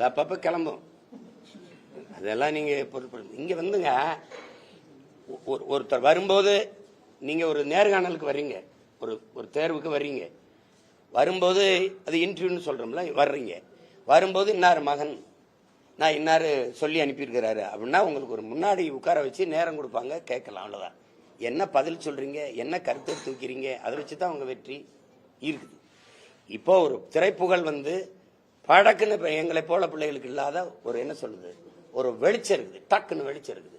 அது அப்பப்போ கிளம்பும். அதெல்லாம் நீங்க பொருட்படுத்த இங்க வந்துங்க. ஒரு ஒருத்தர் வரும்போது நீங்க ஒரு நேர்காணலுக்கு வர்றீங்க. ஒரு ஒரு தேர்வுக்கு வர்றீங்க. வரும்போது அது இன்டர்வியூன்னு சொல்றோம்ல வர்றீங்க. வரும்போது இன்னார் மகன்? நான் இன்னாரு சொல்லி அனுப்பியிருக்கிறாரு அப்படின்னா உங்களுக்கு ஒரு முன்னாடி உட்கார வச்சு நேரம் கொடுப்பாங்க கேட்கலாம் அவ்வளோதான் என்ன பதில் சொல்றீங்க? என்ன கருத்தை தூக்கிறீங்க? அதை வச்சு தான் உங்க வெற்றி இருக்குது இப்போ ஒரு திரைப்புகழ் வந்து படக்குன்னு எங்களை போல பிள்ளைகளுக்கு இல்லாத ஒரு என்ன சொல்லுது ஒரு வெளிச்சம் இருக்குது. டக்குன்னு வெளிச்சம் இருக்குது.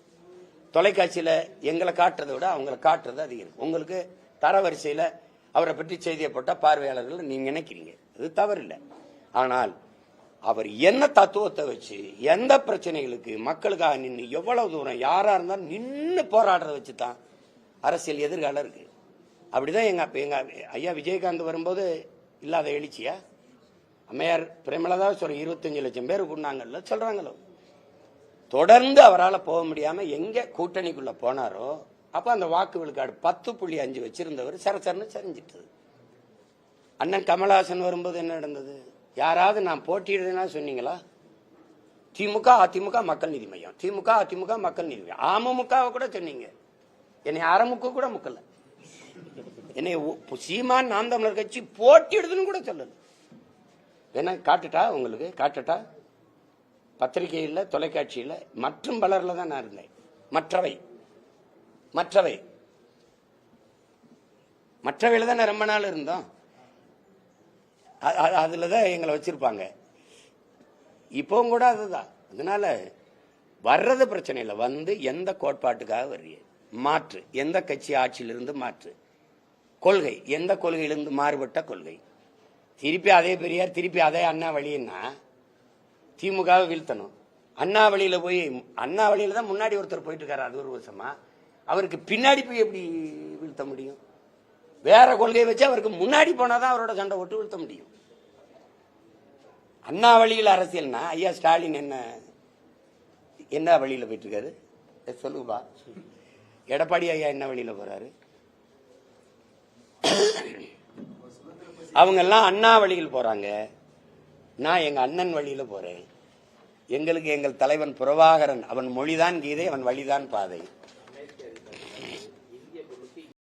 தொலைக்காட்சியில எங்களை காட்டுறதை விட அவங்கள காட்டுறது அதிகம். உங்களுக்கு தரவரிசையில அவரை பற்றி செய்தியை போட்டால் பார்வையாளர்கள் நீங்க நினைக்கிறீங்க. அது தவறில்லை. ஆனால் அவர் என்ன தத்துவத்தை வச்சு எந்த பிரச்சனைகளுக்கு மக்களுக்காக நின்று எவ்வளவு தூரம் யாரா இருந்தாலும் நின்று போராடுறத வச்சு தான் அரசியல் எதிர்காலம் இருக்கு. அப்படிதான் எங்க அப்ப- எங்க ஐயா விஜயகாந்த் வரும்போது இல்லாத எழுச்சியா? அம்மையார் பிரேமலதா சொல்ற இருபத்தஞ்சு லட்சம் பேர் கூடினாங்கல்ல சொல்றாங்களோ? தொடர்ந்து அவரால் போக முடியாம எங்க கூட்டணிக்குள்ள போனாரோ அப்ப அந்த வாக்கு விழுக்காடு பத்து புள்ளி அஞ்சு வச்சிருந்தவர் சரசரன்னு சரிஞ்சிட்டது. அண்ணன் கமலஹாசன் வரும்போது என்ன நடந்தது? யாராவது நான் போட்டியிடுறேன்னா சொன்னீங்களா? திமுக அதிமுக மக்கள் நீதி மையம். திமுக அதிமுக மக்கள் நீதி மையம். அமமுகவை கூட சொன்னீங்க. என்னை அறமுக கூட முக்கல. என்னை உ- சீமான் நாம் தமிழர் கட்சி போட்டியிடுதுன்னு கூட சொல்லல. வேணா காட்டுட்டா உங்களுக்கு? காட்டுட்டா? பத்திரிகையில் தொலைக்காட்சியில் மற்றும் பலரில் தான் நான் இருந்தேன். மற்றவை. மற்றவை. மற்றவையில் தான் நான் ரொம்ப நாள் இருந்தோம். அதில் தான் எங்களை வச்சுருப்பாங்க. இப்போவும் கூட அதுதான். அதனால வர்றது பிரச்சனை இல்லை. வந்து எந்த கோட்பாட்டுக்காக வர்றீங்க? மாற்று. எந்த கட்சி ஆட்சியிலிருந்து மாற்று? கொள்கை. எந்த கொள்கையிலிருந்து மாறுபட்ட கொள்கை? திருப்பி அதே பெரியார் திருப்பி அதே அண்ணா வழின்னா திமுகவை வீழ்த்தணும். அண்ணா வழியில போய் அண்ணா வழியில தான் முன்னாடி ஒருத்தர் போயிட்டு இருக்காரு அது ஒரு வருஷமா. அவருக்கு பின்னாடி போய் எப்படி வீழ்த்த முடியும்? வேற கொள்கையை வச்சு அவருக்கு முன்னாடி போனாதான் அவரோட சண்டை ஒட்டு வீழ்த்த முடியும். அண்ணா வழியில் அரசியல்னா ஐயா ஸ்டாலின் என்ன என்ன வழியில போயிட்டு இருக்காரு சொல்லுங்கப்பா எடப்பாடி ஐயா என்ன வழியில போறாரு? அவங்க எல்லாம் அண்ணா வழியில் போறாங்க. நான் எங்க அண்ணன் வழியில போறேன். எங்களுக்கு எங்கள் தலைவன் பிரபாகரன். அவன் மொழிதான் கீதை அவன் வழிதான் பாதை.